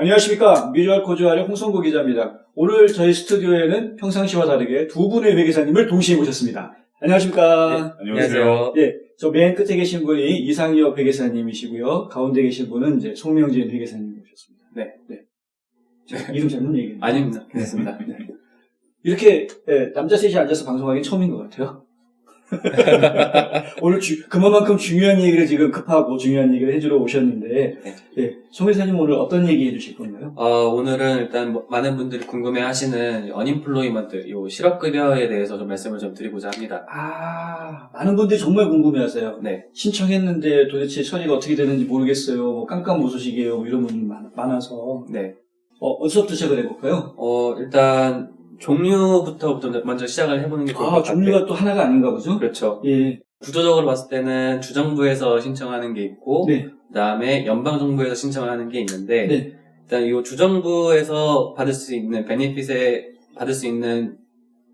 안녕하십니까. 뮤지컬 코주알의 홍성구 기자입니다. 오늘 저희 스튜디오에는 평상시와 다르게 두 분의 회계사님을 동시에 모셨습니다. 안녕하십니까. 안녕하세요. 예, 저 맨 끝에 계신 분이 이상엽 회계사님이시고요. 가운데 계신 분은 이제 송명진 회계사님 모셨습니다. 네. 네. 제가 이름 잘못 얘기했네요. 아닙니다. 괜찮습니다. 네. 이렇게 예, 남자 셋이 앉아서 방송하기 처음인 것 같아요. 오늘 주- 그만큼 중요한 얘기를 지금 급하고 중요한 얘기를 해주러 오셨는데, 네. 예, 송 회사님 오늘 어떤 얘기 해주실 건가요? 어, 오늘은 일단 뭐- 많은 분들이 궁금해 하시는 어님플로이먼트, 요 실업급여에 대해서 좀 말씀을 좀 드리고자 합니다. 아, 많은 분들이 정말 궁금해하세요. 네. 신청했는데 도대체 처리가 어떻게 되는지 모르겠어요. 뭐 깜깜무소식이에요. 뭐 이런 분들이 많- 많아서. 네. 어, 어디서부터 시작을 해볼까요? 어, 일단 종류부터 좀 먼저 시작을 해보는 게 좋을 것 아, 같아요. 종류가 또 하나가 아닌가 보죠? 그렇죠. 예. 구조적으로 봤을 때는 주정부에서 신청하는 게 있고, 네. 그 다음에 연방정부에서 신청을 하는 게 있는데, 네. 일단 이 주정부에서 받을 수 있는 베네핏에 받을 수 있는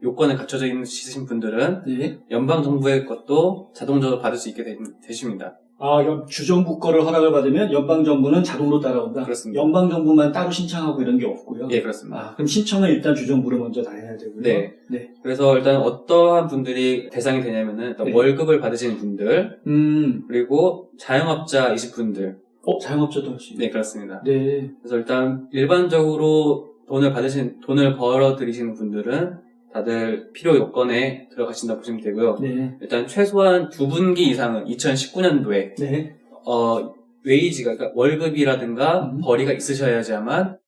요건을 갖춰져 있으신 분들은 네. 연방 정부의 것도 자동적으로 받을 수 있게 되, 되십니다. 아, 연- 주정부 거를 허락을 받으면 연방정부는 자동으로 따라온다? 그렇습니다. 연방정부만 따로 신청하고 이런 게 없고요. 예, 그렇습니다. 아, 그럼 신청은 일단 주정부를 먼저 다 해야 되고요. 네. 네. 그래서 일단 어떠한 분들이 대상이 되냐면은 네. 월급을 받으시는 분들 음, 그리고 자영업자이신 분들. 어, 자영업자도 할 수 있네. 네, 그렇습니다. 네. 그래서 일단 일반적으로 돈을 받으신 돈을 벌어 들이시는 분들은 다들 필요 요건에 들어가신다 보시면 되고요. 네. 일단 최소한 두 분기 이상은 2019년도에 네. 어 웨이지가 그러니까 월급이라든가 음. 벌이가 있으셔야지만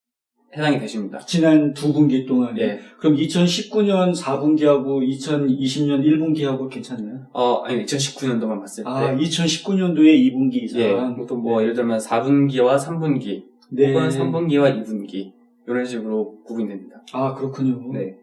해당이 되십니다. 지난 두 분기 동안에. 예. 그럼 2019년 4분기하고 2020년 1분기하고 괜찮나요? 어, 아니, 2019년도만 봤을 때. 아, 2019년도에 2분기 이상. 예. 보통 뭐, 예를 들면 4분기와 3분기, 네. 혹은 3분기와 2분기, 이런 식으로 구분됩니다. 아, 그렇군요. 네.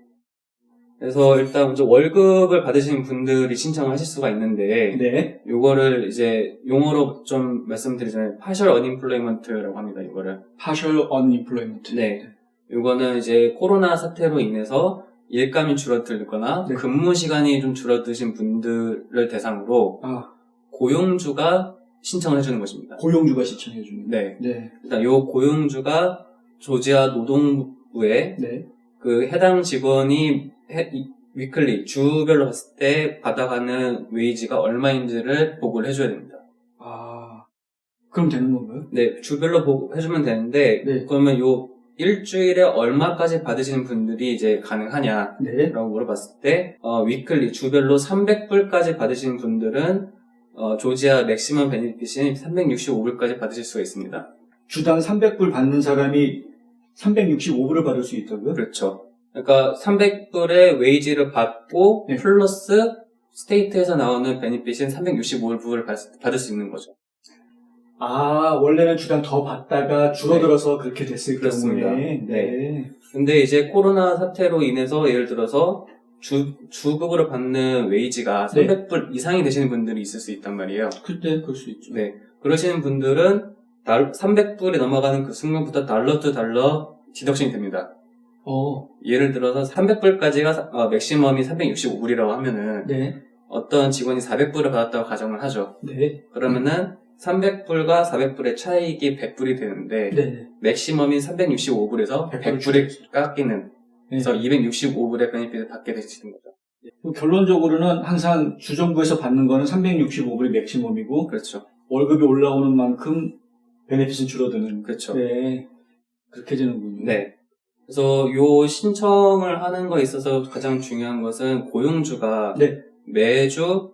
그래서 일단 먼저 월급을 받으시는 분들이 신청하실 수가 있는데, 네. 요거를 이제 용어로 좀 말씀드리자면, partial unemployment라고 합니다, 이거를. partial unemployment. 네. 요거는 이제 코로나 사태로 인해서 일감이 줄어들거나 네. 근무 시간이 좀 줄어드신 분들을 대상으로 아, 고용주가 신청을 해주는 것입니다. 고용주가 신청해 주는. 네. 네. 일단 요 고용주가 조지아 노동부에 네. 그 해당 직원이 해- 이- 위클리 주별로 봤을 때 받아가는 웨이지가 얼마인지를 보고를 해줘야 됩니다. 아, 그럼 되는 건가요? 네, 주별로 보고 해주면 되는데 네. 그러면 요 일주일에 얼마까지 받으시는 분들이 이제 가능하냐 네. 라고 물어봤을 때, 어, 위클리, 주별로 300불까지 받으시는 분들은, 어, 조지아 맥시멈 베니핏인 365불까지 받으실 수가 있습니다. 주당 300불 받는 사람이 365불을 받을 수 있다고요? 그렇죠. 그러니까 300불의 웨이지를 받고, 네. 플러스 스테이트에서 나오는 베니핏인 365불을 받을 수 있는 거죠. 아, 원래는 주당 더 받다가 줄어들어서 그렇게 됐을 네. 그렇습니다. 경우에. 네. 근데 이제 코로나 사태로 인해서 예를 들어서 주, 주급으로 받는 웨이지가 네. 300불 이상이 되시는 분들이 있을 수 있단 말이에요. 그때 그럴 수 있죠. 네. 그러시는 분들은 달, 300불이 넘어가는 그 순간부터 달러 투 달러 디덕션이 됩니다. 어, 예를 들어서 300불까지가 어, 맥시멈이 365불이라고 하면은 네. 어떤 직원이 400불을 받았다고 가정을 하죠. 네. 그러면은 300불과 400불의 차익이 100불이 되는데 네. 맥시멈인 365불에서 100불을 100불이 깎이는 네. 그래서 265불의 베니핏을 받게 되시는 거죠. 그럼 결론적으로는 항상 주정부에서 받는 거는 365불이 맥시멈이고 그렇죠. 월급이 올라오는 만큼 베네핏은 줄어드는. 그렇죠. 네. 그렇게 되는군요. 네. 그래서 요 신청을 하는 거에 있어서 가장 중요한 것은 고용주가 네. 매주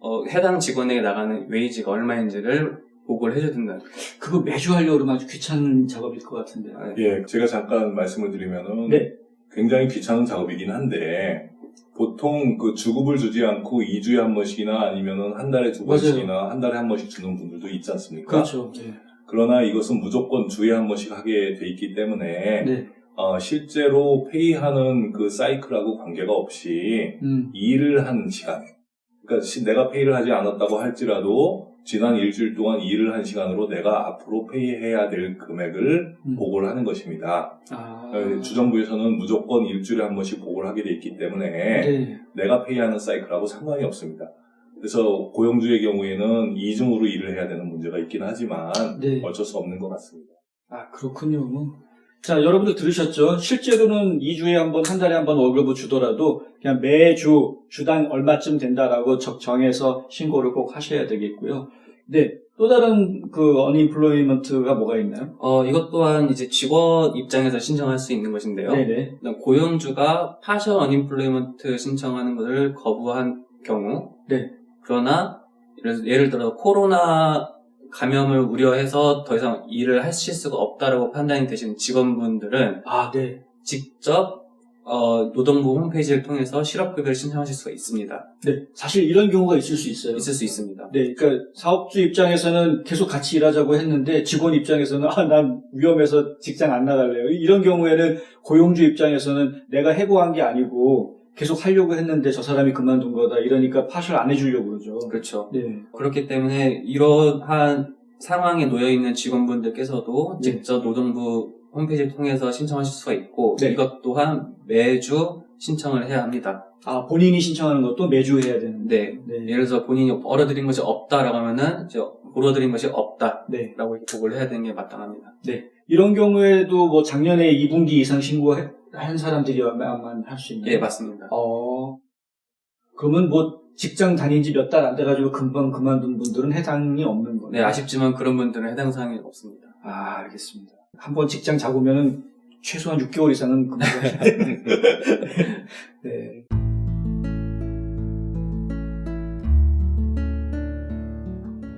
어, 해당 직원에게 나가는 웨이지가 얼마인지를 보고를 해줘야 된다. 그거 매주 하려고 그러면 아주 귀찮은 작업일 것 같은데. 예, 제가 잠깐 말씀을 드리면은 네. 굉장히 귀찮은 작업이긴 한데 보통 그 주급을 주지 않고 2주에 한 번씩이나 아니면은 한 달에 두. 번씩이나 한 달에 한 번씩 주는 분들도 있지 않습니까? 그렇죠. 네. 그러나 이것은 무조건 주에 한 번씩 하게 돼 있기 때문에 네. 어, 실제로 페이하는 그 사이클하고 관계가 없이 음. 일을 한 시간 그러니까 시- 내가 페이를 하지 않았다고 할지라도 지난 일주일 동안 일을 한 시간으로 내가 앞으로 페이해야 될 금액을 음. 보고를 하는 것입니다. 아. 어, 주정부에서는 무조건 일주일에 한 번씩 보고를 하게 돼 있기 때문에 네. 내가 페이하는 사이클하고 상관이 없습니다. 그래서 고용주의 경우에는 이중으로 일을 해야 되는 문제가 있긴 하지만 네. 어쩔 수 없는 것 같습니다. 아, 그렇군요. 자, 여러분들 들으셨죠? 실제로는 2주에 한 번, 한 달에 한 번 월급을 주더라도 그냥 매주 주당 얼마쯤 된다라고 적- 정해서 신고를 꼭 하셔야 되겠고요. 네. 또 다른 그 어닝플로이먼트가 뭐가 있나요? 어, 이것 또한 이제 직원 입장에서 신청할 수 있는 것인데요. 네네. 일단 고용주가 파셜 어닝플로이먼트 신청하는 것을 거부한 경우, 네. 그러나 예를, 예를 들어 코로나 감염을 우려해서 더 이상 일을 하실 수가 없다라고 판단이 되시는 직원분들은 아, 네. 직접 어, 노동부 홈페이지를 통해서 실업급여를 신청하실 수가 있습니다. 네. 사실 이런 경우가 있을 수 있어요. 있을 수 있습니다. 네, 그러니까 사업주 입장에서는 계속 같이 일하자고 했는데 직원 입장에서는 아, 난 위험해서 직장 안 나갈래요. 이런 경우에는 고용주 입장에서는 내가 해고한 게 아니고 계속 하려고 했는데 저 사람이 그만둔 거다. 이러니까 파실 안 해주려고 그러죠. 그렇죠. 네, 그렇기 때문에 이러한 상황에 놓여 있는 직원분들께서도 네. 직접 노동부 홈페이지를 통해서 신청하실 수가 있고 네. 이것 또한 매주 신청을 해야 합니다. 아 본인이 신청하는 것도 매주 해야 되는데. 네. 네, 예를 들어서 본인이 벌어들인 것이 없다라고 하면은 이제 벌어들인 것이 없다라고 네, 보고를 해야 되는 게 마땅합니다. 네. 이런 경우에도 뭐 작년에 2분기 이상 신고 한 사람들이야만 할 수 있나요? 예, 맞습니다. 어, 그러면 뭐 직장 다닌 지 몇 달 안 돼가지고 금방 그만둔 분들은 해당이 없는 거예요. 네, 아쉽지만 그런 분들은 해당 사항이 없습니다. 아, 알겠습니다. 한번 직장 잡으면은 최소한 6개월 이상은 근무하셔야 되는. 네.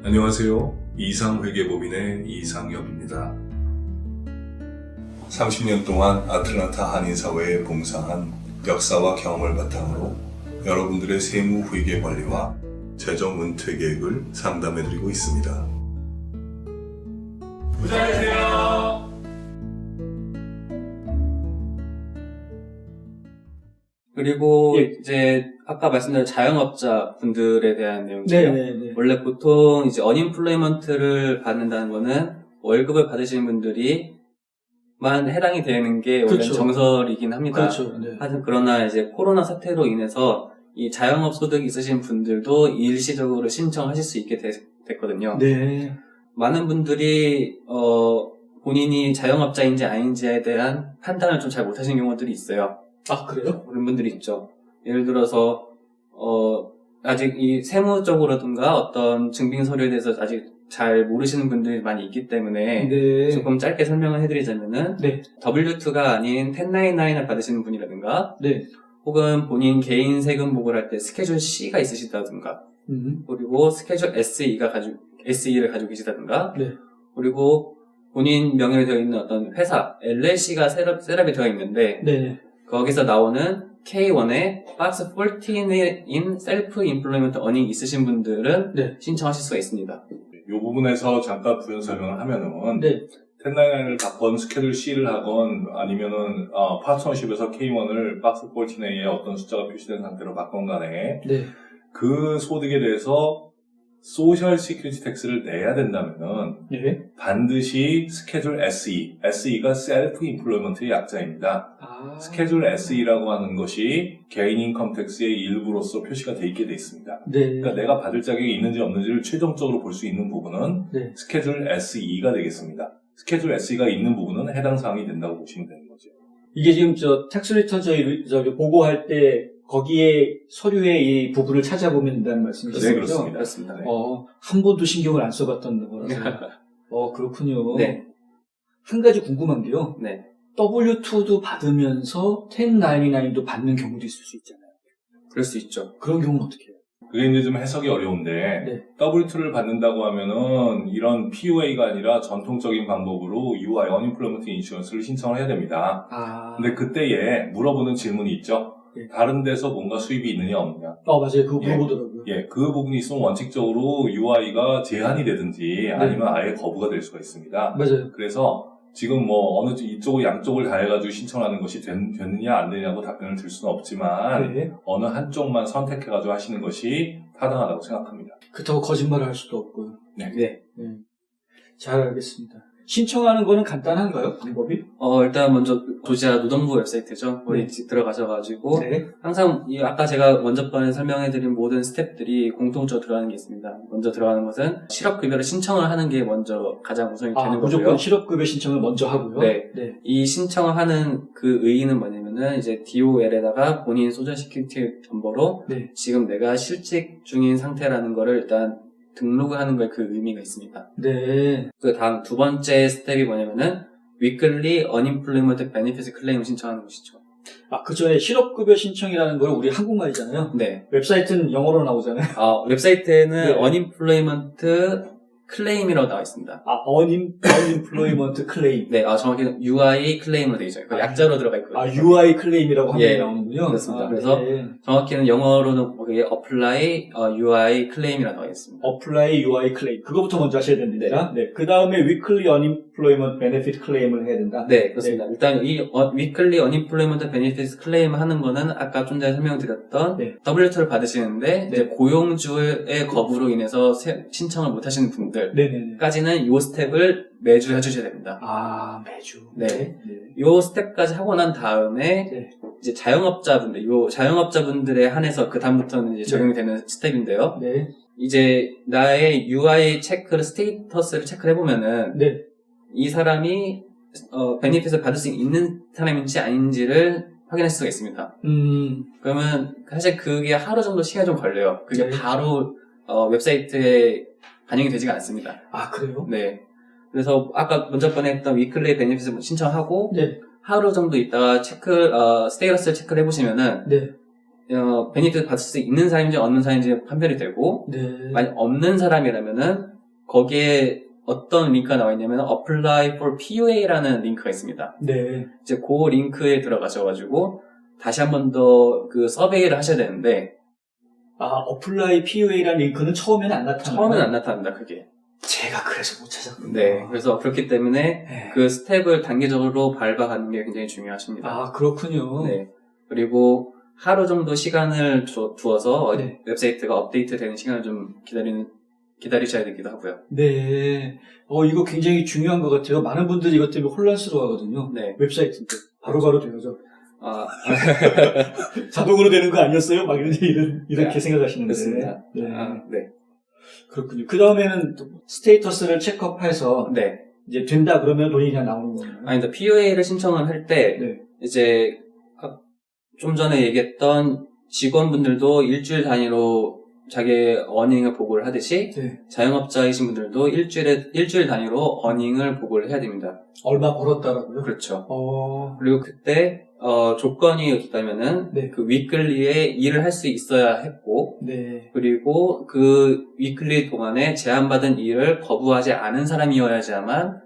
안녕하세요. 이상회계법인의 이상엽입니다. 30년 동안 아틀란타 한인사회에 봉사한 역사와 경험을 바탕으로 여러분들의 세무 회계 관리와 재정 은퇴 계획을 상담해드리고 있습니다. 부자 되세요. 그리고 예. 이제 아까 말씀드린 자영업자 분들에 대한 내용이에요. 네네네. 원래 보통 이제 어닝플레이먼트를 받는다는 거는 월급을 받으시는 분들이 만 해당이 되는 게 원래 그렇죠. 정설이긴 합니다. 그렇죠. 네. 하여튼 그러나 이제 코로나 사태로 인해서 이 자영업 소득 있으신 분들도 일시적으로 신청하실 수 있게 되- 됐거든요. 네. 많은 분들이 어 본인이 자영업자인지 아닌지에 대한 판단을 좀 잘 못하시는 경우들이 있어요. 아, 그래요? 그런 분들이 있죠. 예를 들어서 어 아직 이 세무적으로든가 어떤 증빙 서류에 대해서 아직 잘 모르시는 분들이 많이 있기 때문에 네. 조금 짧게 설명을 해드리자면은 네. W2가 아닌 1099을 받으시는 분이라든가 네. 혹은 본인 개인 세금 보고를 할 때 스케줄 C가 있으시다든가 음. 그리고 스케줄 SE가 가지고 SE를 가지고 계시다든가 네. 그리고 본인 명의로 되어 있는 어떤 회사 LLC가 셋업, 셋업이 되어 있는데 네네. 거기서 나오는 K1에 박스 14인 셀프 임플로이먼트 어닝 있으신 분들은 네. 신청하실 수가 있습니다. 이 부분에서 잠깐 부연 설명을 하면은 네. 1099을 받건 스케줄 C를 하건 아니면은 어, 파트너십에서 K1을 박스 14A에 어떤 숫자가 표시된 상태로 받건 간에 네. 그 소득에 대해서 소셜 시큐리티 텍스를 내야 된다면은 네. 반드시 스케줄 SE, SE가 셀프 인플로이먼트의 약자입니다. 아. 스케줄 SE라고 하는 것이 개인 인컴 텍스의 일부로서 표시가 돼 있게 돼 있습니다. 네. 그러니까 내가 받을 자격이 있는지 없는지를 최종적으로 볼 수 있는 부분은 네. 스케줄 SE가 되겠습니다. 스케줄 SE가 있는 부분은 해당 사항이 된다고 보시면 되는 거죠. 이게 지금 저 텍스 리턴 저희 저기 보고할 때 거기에 서류에 이 부분을 찾아보면 된다는 말씀이시죠? 네, 그렇습니다. 그렇습니다. 네. 어, 한 번도 신경을 안 써봤던 거라서. 어, 그렇군요. 네. 한 가지 궁금한 게요. 네. W2도 받으면서 1099도 받는 경우도 있을 수 있잖아요. 그럴 수 있죠. 그런 경우는 어떻게 해요? 그게 이제 좀 해석이 어려운데 네. W2를 받는다고 하면은 이런 PUA가 아니라 전통적인 방법으로 UI, Unemployment Insurance를 신청을 해야 됩니다. 아. 근데 그때에 물어보는 질문이 있죠. 네. 다른 데서 뭔가 수입이 있느냐 없느냐. 어, 맞아요. 그거 예. 물어보더라고요. 예, 그 부분이 있으면 원칙적으로 UI가 제한이 되든지 아니면 아예 거부가 될 수가 있습니다. 맞아요. 그래서 지금 뭐 어느 쪽- 이쪽을 양쪽을 다 해가지고 신청하는 것이 된, 됐느냐 안 되냐고 답변을 들 수는 없지만 네. 어느 한쪽만 선택해가지고 하시는 것이 타당하다고 생각합니다. 그렇다고 거짓말을 할 수도 없고요. 네. 네. 잘 알겠습니다. 신청하는 거는 간단한가요? 방법이? 어, 일단 먼저 조지아 노동부 웹사이트죠. 거기 들어가셔가지고 네. 항상 이 아까 제가 먼저 번에 설명해드린 모든 스텝들이 공통적으로 들어가는 게 있습니다. 먼저 들어가는 것은 실업급여를 신청을 하는 게 먼저 가장 우선이 아, 되는 무조건 거고요. 실업급여 신청을 먼저 하고요. 네. 네. 이 신청을 하는 그 의의는 뭐냐면은 이제 DOL에다가 본인 소셜 시큐리티 넘버로 네. 지금 내가 실직 중인 상태라는 거를 일단 등록을 하는 거에 그 의미가 있습니다. 네. 그 다음 두 번째 스텝이 뭐냐면은 weekly unemployment benefits 클레임을 신청하는 것이죠. 아, 그 전에 실업급여 신청이라는 걸 우리 한국말이잖아요. 네. 웹사이트는 영어로 나오잖아요. 어, 웹사이트에는 네. unemployment 클레임이라고 나와 있습니다. 아, 어님, unemployment 클레임. 네, 아, 정확히는 UI 클레임으로 되어 있어요. 그 아, 약자로 들어가 있거든요. 아, UI 클레임이라고 하면 예, 나오는군요. 그렇습니다. 아, 그래서 네. 정확히는 영어로는 거기에 apply 어, UI 클레임이라고 나와 있습니다. apply UI 클레임. 그거부터 먼저 하셔야 됩니다. 네. 그 다음에 weekly unemployment benefit 클레임을 해야 된다. 네, 그렇습니다. 일단 이 어, weekly unemployment benefits 클레임 하는 거는 아까 좀 전에 설명드렸던 네. W2를 받으시는데 이제 고용주의 거부로 인해서 세- 신청을 못 하시는 분들까지는. 이 스텝을 매주 해주셔야 됩니다. 아, 매주. 네. 네. 이 스텝까지 하고 난 다음에 네. 이제 자영업자분들, 요 자영업자분들에 한해서 그 다음부터는 이제 적용이 되는 스텝인데요. 네. 이제 나의 UI 체크를 스테이터스를 체크를 해보면은 네. 이 사람이 어, 베니핏을 받을 수 있는 사람인지 아닌지를 확인할 수가 있습니다. 음, 그러면 사실 그게 하루 정도 시간이 좀 걸려요. 그게 네. 바로 어, 웹사이트에 반영이 되지가 않습니다. 아, 그래요? 네. 그래서 아까 먼저 번에 했던 위클리 베니핏을 신청하고 네. 하루 정도 있다가 체크 어, 스테이터스를 체크를 해보시면은 네. 어, 베니핏 받을 수 있는 사람인지 없는 사람인지 판별이 되고 네. 만약 없는 사람이라면은 거기에 어떤 링크가 나와 있냐면 apply for PUA라는 링크가 있습니다. 네. 이제 그 링크에 들어가셔가지고 다시 한 번 더 그 서베이를 하셔야 되는데 아, apply PUA라는 링크는 처음에는 안 나타나요? 처음에는 안 나타납니다. 그게. 제가 그래서 못 찾았군요. 네. 그래서 그렇기 때문에 네. 그 스텝을 단계적으로 밟아가는 게 굉장히 중요하십니다. 아, 그렇군요. 네. 그리고 하루 정도 시간을 주, 두어서 네. 웹사이트가 업데이트 되는 시간을 좀 기다리는 기다리셔야 되기도 하고요. 네. 어, 이거 굉장히 중요한 것 같아요. 많은 분들이 이것 때문에 혼란스러워 하거든요. 네. 웹사이트인데. 바로바로 되죠. 아, 자동으로 되는 거 아니었어요? 막 이런, 이런, 이렇게 네, 생각하시는데. 그렇습니다. 네. 아, 네. 그렇군요. 그 다음에는 또 스테이터스를 체크업해서 네. 이제 된다 그러면 돈이 그냥 나오는 거예요. 아니, 근데 PUA를 신청을 할 때, 네. 이제, 아, 좀 전에 얘기했던 직원분들도 일주일 단위로 자기의 어닝을 보고를 하듯이, 네. 자영업자이신 분들도 일주일에, 일주일 단위로 어닝을 보고를 해야 됩니다. 얼마 벌었다라고요? 그렇죠. 어, 그리고 그때, 어, 조건이 있다면은, 네. 그 위클리에 일을 할 수 있어야 했고, 네. 그리고 그 위클리 동안에 제한받은 일을 거부하지 않은 사람이어야지만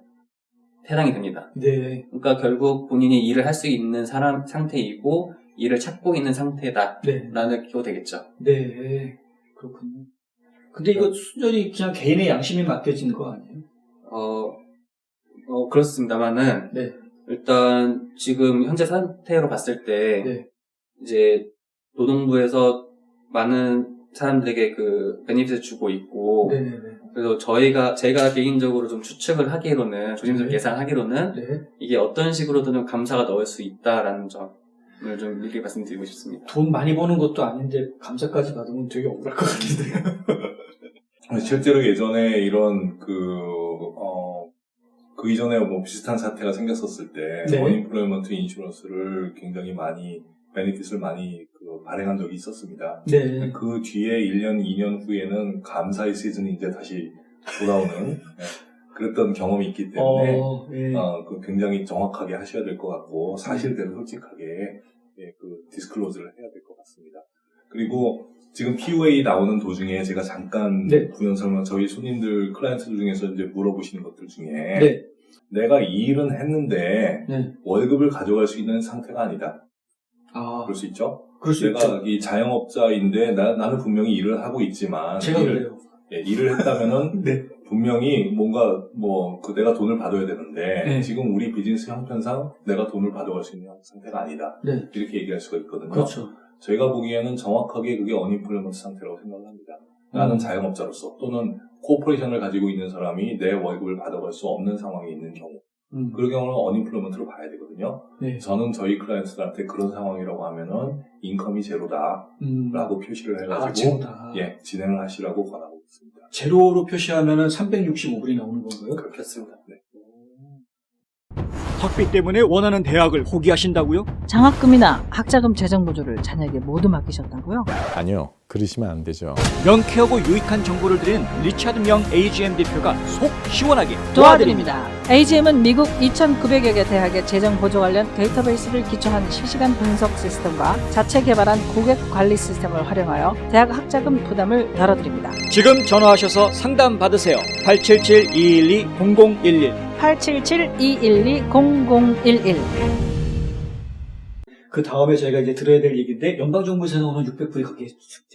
해당이 됩니다. 네. 그러니까 결국 본인이 일을 할 수 있는 사람 상태이고 일을 찾고 있는 상태다라는 네. 게 되겠죠. 네. 그렇군요. 근데 이거 순전히 그냥 개인의 양심이 맡겨진 거 아니에요? 어, 어, 그렇습니다만은 네. 일단 지금 현재 상태로 봤을 때 네. 이제 노동부에서 많은 사람들에게 그 베니핏을 주고 있고 네네네. 그래서 저희가 제가 개인적으로 좀 추측을 하기로는 조심스럽게 네. 예상하기로는 네. 이게 어떤 식으로든 감사가 넣을 수 있다라는 점을 좀 미리 말씀드리고 싶습니다. 돈 많이 버는 것도 아닌데 감사까지 받으면 되게 억울할 것 같은데. 실제로 예전에 이런 그, 어, 그 이전에 뭐 비슷한 사태가 생겼었을 때, 네. 어인플로이먼트 인슈런스를 굉장히 많이, 베네핏을 많이 그 발행한 적이 있었습니다. 네. 그 뒤에 1년, 2년 후에는 감사의 시즌이 이제 다시 돌아오는, 예, 그랬던 경험이 있기 때문에, 어, 예. 어, 그 굉장히 정확하게 하셔야 될 것 같고, 사실대로 솔직하게, 예, 그, 디스클로즈를 해야 될 것 같습니다. 그리고 지금 POA 나오는 도중에 제가 잠깐 네. 부연 설명, 저희 손님들, 클라이언트들 중에서 이제 물어보시는 것들 중에, 네. 내가 이 일은 했는데, 네. 월급을 가져갈 수 있는 상태가 아니다. 아, 그럴 수 있죠? 그럴 수 내가 있죠. 이 자영업자인데, 나, 나는 분명히 일을 하고 있지만, 제가 일을, 그래요. 예, 일을 했다면은, 네. 분명히 뭔가 뭐 그 내가 돈을 받아야 되는데 네. 지금 우리 비즈니스 형편상 내가 돈을 받아갈 수 있는 상태가 아니다. 네. 이렇게 얘기할 수가 있거든요. 그렇죠. 저희가 보기에는 정확하게 그게 어니플레먼트 상태라고 생각을 합니다. 나는 음. 자영업자로서 또는 코퍼레이션을 가지고 있는 사람이 내 월급을 받아갈 수 없는 상황이 있는 경우 음. 그런 경우는 어닝플로먼트로 봐야 되거든요. 네. 저는 저희 클라이언트들한테 그런 상황이라고 하면은 인컴이 제로다라고 음. 표시를 아, 해가지고 제로다. 예 진행을 하시라고 권하고. 제로로 표시하면은 365불이 나오는 건가요? 그렇겠습니다. 네. 학비 때문에 원하는 대학을 포기하신다고요? 장학금이나 학자금 재정 보조를 자녀에게 모두 맡기셨다고요? 아니요. 그러시면 안 되죠. 명쾌하고 유익한 정보를 드리는 리차드 명 AGM 대표가 속 시원하게 도와드립니다. AGM은 미국 2,900여 개 대학의 재정 보조 관련 데이터베이스를 기초한 실시간 분석 시스템과 자체 개발한 고객 관리 시스템을 활용하여 대학 학자금 부담을 덜어드립니다. 지금 전화하셔서 상담 받으세요. 877-212-0011 877-212-0011 그 다음에 저희가 이제 들어야 될 얘기인데 연방정부에서 나오는 600불이 거기에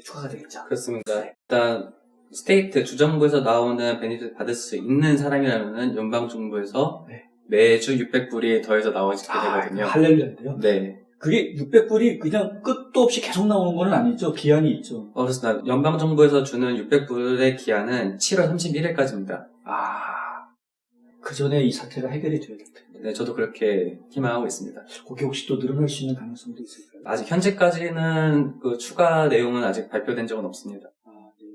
추가가 되겠죠. 그렇습니다. 일단 스테이트 주정부에서 나오는 베니핏 받을 수 있는 사람이라면은 연방 정부에서 네. 매주 600불이 더해서 나오게 되거든요. 할렐루야인데요. 네. 그게 600불이 그냥 끝도 없이 계속 나오는 건 아니죠. 기한이 있죠. 어, 그렇습니다. 연방 정부에서 주는 600불의 기한은 7월 31일까지입니다. 아, 그 전에 이 사태가 해결이 돼야 될 텐데. 네, 저도 그렇게 희망하고 있습니다. 그게 혹시 또 늘어날 수 있는 가능성도 있을까요? 아직 현재까지는 그 추가 내용은 아직 발표된 적은 없습니다. 아, 네.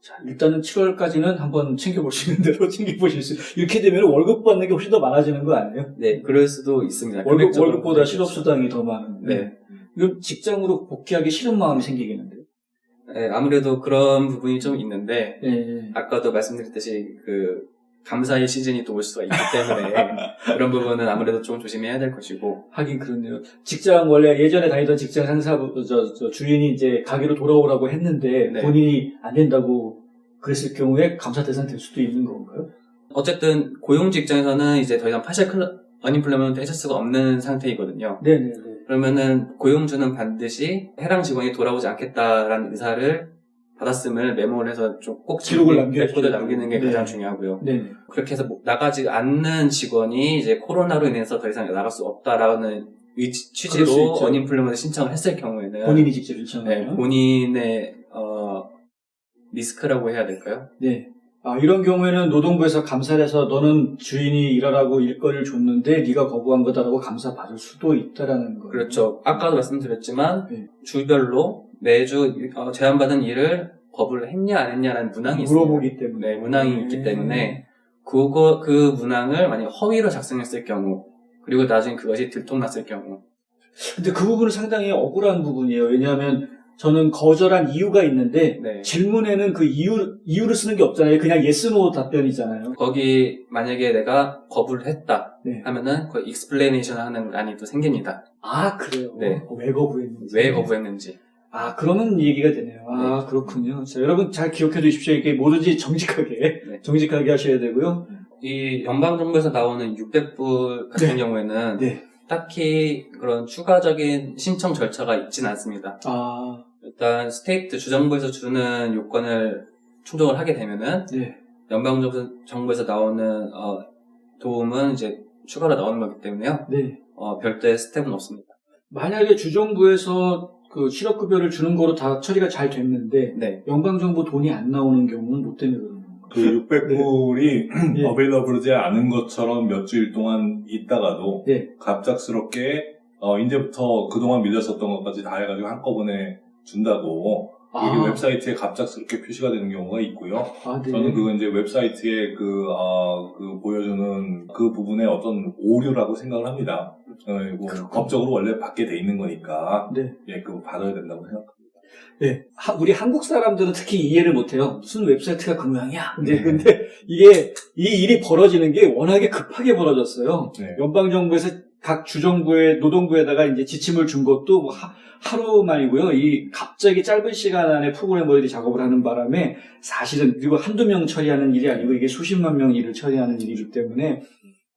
자, 일단은 7월까지는 한번 있는 대로 챙겨보실 수, 이렇게 되면 월급 받는 게 훨씬 더 많아지는 거 아니에요? 네, 그럴 수도 있습니다. 월급, 월급보다 그렇죠. 실업수당이 더 많은. 네. 이건 직장으로 복귀하기 싫은 마음이 생기겠는데요? 네, 아무래도 그런 부분이 좀 있는데, 예. 아까도 말씀드렸듯이 그 감사의 시즌이 또 올 수가 있기 때문에 그런 부분은 아무래도 좀 조심해야 될 것이고 하긴 그렇네요. 직장 원래 예전에 다니던 직장 상사 저, 저 주인이 이제 가게로 돌아오라고 했는데 네. 본인이 안 된다고 그랬을 경우에 감사 대상 될 수도 있는 건가요? 어쨌든 고용주 입장에서는 이제 더 이상 파셜 클 어닝플레먼트 해줄 수가 없는 상태이거든요. 네네네. 그러면은 고용주는 반드시 해당 직원이 돌아오지 않겠다라는 의사를 받았음을 메모를 해서 좀 꼭 기록을 남겨주셔야 레코드 남기는 게 돼요. 가장 네. 중요하고요. 네네. 그렇게 해서 뭐 나가지 않는 직원이 이제 코로나로 인해서 더 이상 나갈 수 없다라는 취지로. 어닝플레먼트 신청을 했을 경우에는 본인이 직접 네, 요청하면. 본인의 어, 리스크라고 해야 될까요? 네. 아, 이런 경우에는 노동부에서 감사를 해서 너는 주인이 일하라고 일거리를 줬는데 네가 거부한 거다라고 감사 받을 수도 있다라는 거예요. 그렇죠. 아까도 말씀드렸지만 네. 주별로 매주 어, 제안받은 일을 거부를 했냐 안 했냐라는 문항이 있습니다. 물어보기 때문에. 네, 문항이 있기 때문에 그거 그 문항을 만약 허위로 작성했을 경우 그리고 나중에 그것이 들통났을 경우 근데 그 부분은 상당히 억울한 부분이에요. 왜냐하면 저는 거절한 이유가 있는데 네. 질문에는 그 이유, 이유를 쓰는 게 없잖아요. 그냥 yes, no 답변이잖아요. 거기 만약에 내가 거부를 했다 네. 하면은 그 익스플레이션 하는 란이 또 생깁니다. 아, 그래요? 네. 어, 왜 거부했는지. 왜 거부했는지. 아, 그러면 얘기가 되네요. 아, 그렇군요. 자, 여러분 잘 기억해 두십시오. 이게 뭐든지 정직하게, 네. 정직하게 하셔야 되고요. 이 연방정부에서 나오는 600불 같은 네. 경우에는 네. 딱히 그런 추가적인 신청 절차가 있진 않습니다. 아, 일단 스테이트 주정부에서 주는 요건을 충족을 하게 되면은 네. 연방정부에서 나오는 어, 도움은 이제 추가로 나오는 거기 때문에요. 네. 어, 별도의 스텝은 없습니다. 만약에 주정부에서 그 실업급여를 주는 거로 다 처리가 잘 됐는데, 네. 영방정부 돈이 안 나오는 경우는 뭐 때문에 그러는 건가요? 그 600불이 예. 어베일러블하지 않은 것처럼 몇 주일 동안 있다가도 네. 갑작스럽게 어, 이제부터 그동안 밀렸었던 것까지 다 해가지고 한꺼번에 준다고 이게 아. 웹사이트에 갑작스럽게 표시가 되는 경우가 있고요. 아, 네. 저는 그거 이제 웹사이트에 그, 어, 그 보여주는 그 부분의 어떤 오류라고 생각을 합니다. 어, 뭐. 법적으로 원래 받게 돼 있는 거니까 네. 예, 그거 받아야 된다고 생각합니다. 네. 하- 우리 한국 사람들은 특히 이해를 못해요. 무슨 웹사이트가 그 모양이야? 근데, 네. 근데 이게, 이 일이 벌어지는 게 워낙에 급하게 벌어졌어요. 네. 연방 정부에서 각 주정부에, 노동부에다가 이제 지침을 준 것도 뭐 하, 하루 만이고요. 이 갑자기 짧은 시간 안에 프로그래머들이 작업을 하는 바람에 사실은, 그리고 한두 명 처리하는 일이 아니고 이게 수십만 명 일을 처리하는 일이기 때문에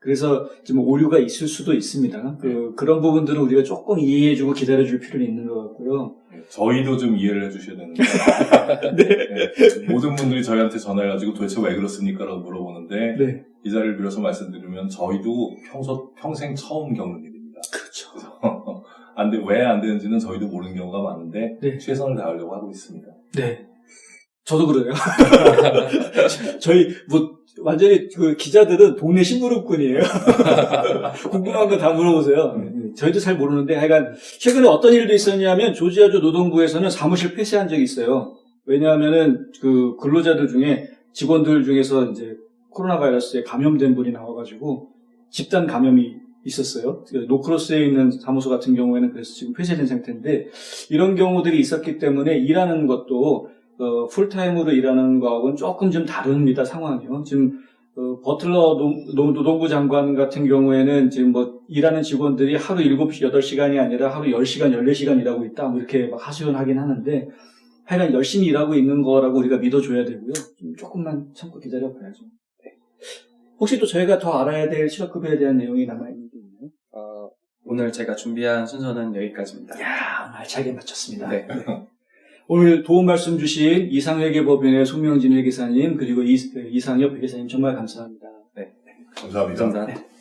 그래서 좀 오류가 있을 수도 있습니다. 그, 그런 부분들은 우리가 조금 이해해주고 기다려줄 필요는 있는 것 같고요. 예, 저희도 좀 이해를 해주셔야 되는데 네. 예, 모든 분들이 저희한테 전화해가지고 도대체 왜 그렇습니까? 라고 물어보는데 네. 이 자리를 빌어서 말씀드리면 저희도 평소, 평생 처음 겪는 일입니다. 그렇죠. 안 돼, 왜 안 되는지는 저희도 모르는 경우가 많은데 네. 최선을 다하려고 하고 있습니다. 네. 저도 그래요. 저희 뭐 완전히 그 기자들은 동네 심부름꾼이에요. 궁금한 거 다 물어보세요. 네, 저희도 잘 모르는데 하여간 최근에 어떤 일도 있었냐면 조지아주 노동부에서는 사무실 폐쇄한 적이 있어요. 왜냐하면은 그 근로자들 중에 직원들 중에서 이제 코로나 바이러스에 감염된 분이 나와가지고 집단 감염이 있었어요. 그 노크로스에 있는 사무소 같은 경우에는 그래서 지금 폐쇄된 상태인데 이런 경우들이 있었기 때문에 일하는 것도 어, 풀타임으로 일하는 거하고는 조금 좀 다릅니다, 상황이요. 지금, 어, 버틀러 노, 노- 노동부 장관 같은 경우에는 지금 뭐 일하는 직원들이 하루 7시, 8시간이 아니라 하루 10시간, 14시간 일하고 있다, 뭐 이렇게 막 하소연하긴 하는데 하여간 열심히 일하고 있는 거라고 우리가 믿어줘야 되고요. 좀 조금만 참고 기다려봐야죠. 네. 혹시 또 저희가 더 알아야 될 실업급여에 대한 내용이 남아있는 게 있나요? 어, 오늘 제가 준비한 순서는 여기까지입니다. 야 알차게 맞췄습니다. 네. 오늘 도움 말씀 주신 이상회계 법인의 송명진 회계사님 그리고 이, 이상엽 회계사님 정말 감사합니다. 감사합니다. 감사합니다. 네.